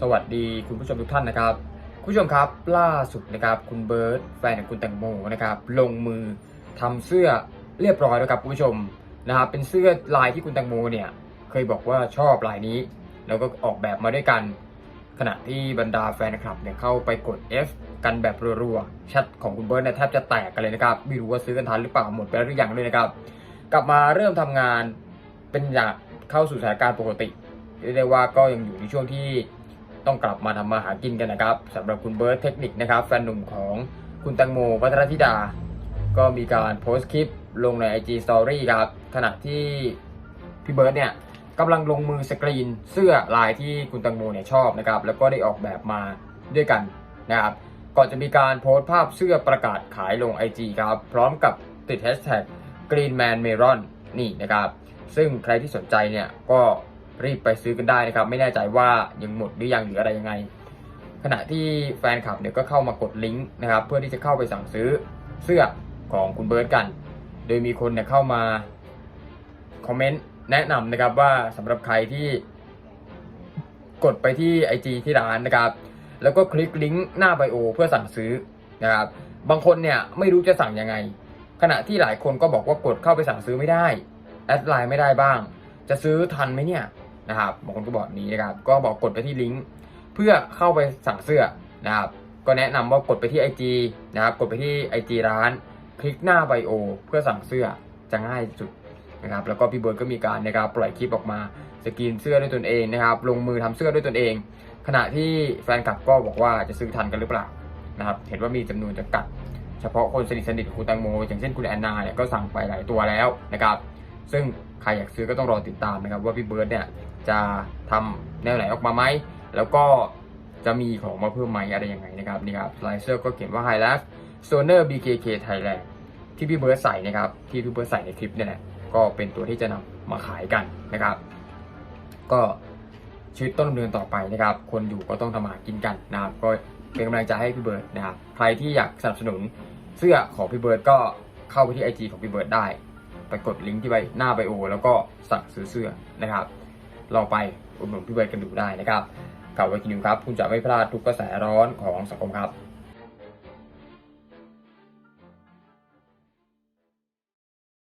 สวัสดีคุณผู้ชมทุกท่านนะครับ คุณผู้ชมครับล่าสุดนะครับคุณเบิร์ตแฟนของคุณแตงโมนะครับลงมือทำเสื้อเรียบร้อยแล้วครับคุณผู้ชมนะครับเป็นเสื้อลายที่คุณแตงโมเนี่ยเคยบอกว่าชอบลายนี้ แล้วก็ออกแบบมาด้วยกัน ขณะที่บรรดาแฟนคลับเนี่ยเข้าไปกด F กันแบบรัวๆแชทของคุณเบิร์ตเนี่ยแทบจะแตกกันเลยนะครับไม่รู้ว่าซื้อกันทันหรือเปล่าหมดไปแล้วหรือยังด้วยนะครับ กลับมาเริ่มทำงานเป็นอย่างเข้าสู่สถานการณ์ปกติเรียกได้ว่าก็ยังอยู่ในช่วงที่ ต้องกลับมาทำมาหากินกันนะครับสำหรับคุณเบิร์ตเทคนิคนะครับแฟนหนุ่มของคุณแตงโมพัทรธิดา ก็มีการโพสต์คลิปลงใน IG Story ครับขณะที่พี่เบิร์ตเนี่ยกำลังลงมือสกรีนเสื้อลายที่คุณแตงโมเนี่ยชอบนะครับแล้วก็ได้ออกแบบมาด้วยกันนะครับก่อนจะมีการโพสต์ภาพเสื้อประกาศขายลง IG ครับพร้อมกับติดแฮชแท็ก Green Man Melon นี่นะครับ ซึ่งใครที่สนใจเนี่ยก็ รีบไปซื้อกันได้นะครับ ไม่แน่ใจว่ายังหมดหรือยังหรืออะไรยังไง ขณะที่แฟนคลับเนี่ยก็เข้ามากดลิงก์นะครับ เพื่อที่จะเข้าไปสั่งซื้อเสื้อของคุณเบิร์ตกัน โดยมีคนเนี่ยเข้ามาคอมเมนต์แนะนำนะครับว่าสำหรับใครที่กดไปที่ IG ที่ร้านนะครับ แล้วก็คลิกลิงก์หน้าไบโอเพื่อสั่งซื้อนะครับ บางคนเนี่ยไม่รู้จะสั่งยังไง ขณะที่หลายคนก็บอกว่ากดเข้าไปสั่งซื้อไม่ได้ แอดไลน์ไม่ได้บ้าง จะซื้อทันไหมเนี่ย นะครับบางคนก็บอกบบนี้นะครับก็บอกกดไปที่ลิงก์เพื่อเข้าไปสั่งเสื้อนะครับก็แนะนำว่ากดไปที่ IG นะครับกดไปที่ IG ร้าน คลิกหน้าไบโอ เพื่อสั่งเสื้อจะง่ายสุดนะครับแล้วก็พี่เบิร์ดก็มีการนะครับปล่อยคลิปออกมาสกรีนเสื้อด้วยตนเองนะครับลงมือทำเสื้อด้วยตนเอง ขณะที่แฟนคลับก็บอกว่าจะซื้อทันกันหรือเปล่านะครับเห็นว่ามีจำนวนจำกัด เฉพาะคนสนิทสนิทคุณแตงโมอย่างเช่นคุณแอนนาเนี่ยก็สั่งไปหลายตัวแล้วนะครับ ซึ่งใครอยากซื้อก็ต้องรอติดตามนะครับ ว่าพี่เบิร์ดเนี่ยจะทำแนวไหนออกมาไหม แล้วก็จะมีของมาเพิ่มไหมอะไรยังไงนะครับนี่ครับลายเสื้อก็เขียนว่า High Life Stoner BKK Thailand ที่พี่เบิร์ดใส่นะครับ ที่พี่เบิร์ดใส่ในคลิปเนี่ยแหละก็เป็นตัวที่จะนำมาขายกันนะครับ ก็ชีวิตต้นดำเนินต่อไปนะครับ คนอยู่ก็ต้องทำมาหากินกันนะครับก็เป็นกำลังใจให้พี่เบิร์ดนะครับ ใครที่อยากสนับสนุนเสื้อของพี่เบิร์ดก็เข้าไปที่ IG ของพี่เบิร์ดได้ ไปกดลิงก์ที่ใบหน้าไบโอ แล้วก็สั่งซื้อเสื้อนะครับลองไปอุดหนุนพี่เบิร์ดกันดูได้นะครับกับไวกินิวครับ คุณจะไม่พลาดทุกกระแสร้อนของสังคมครับ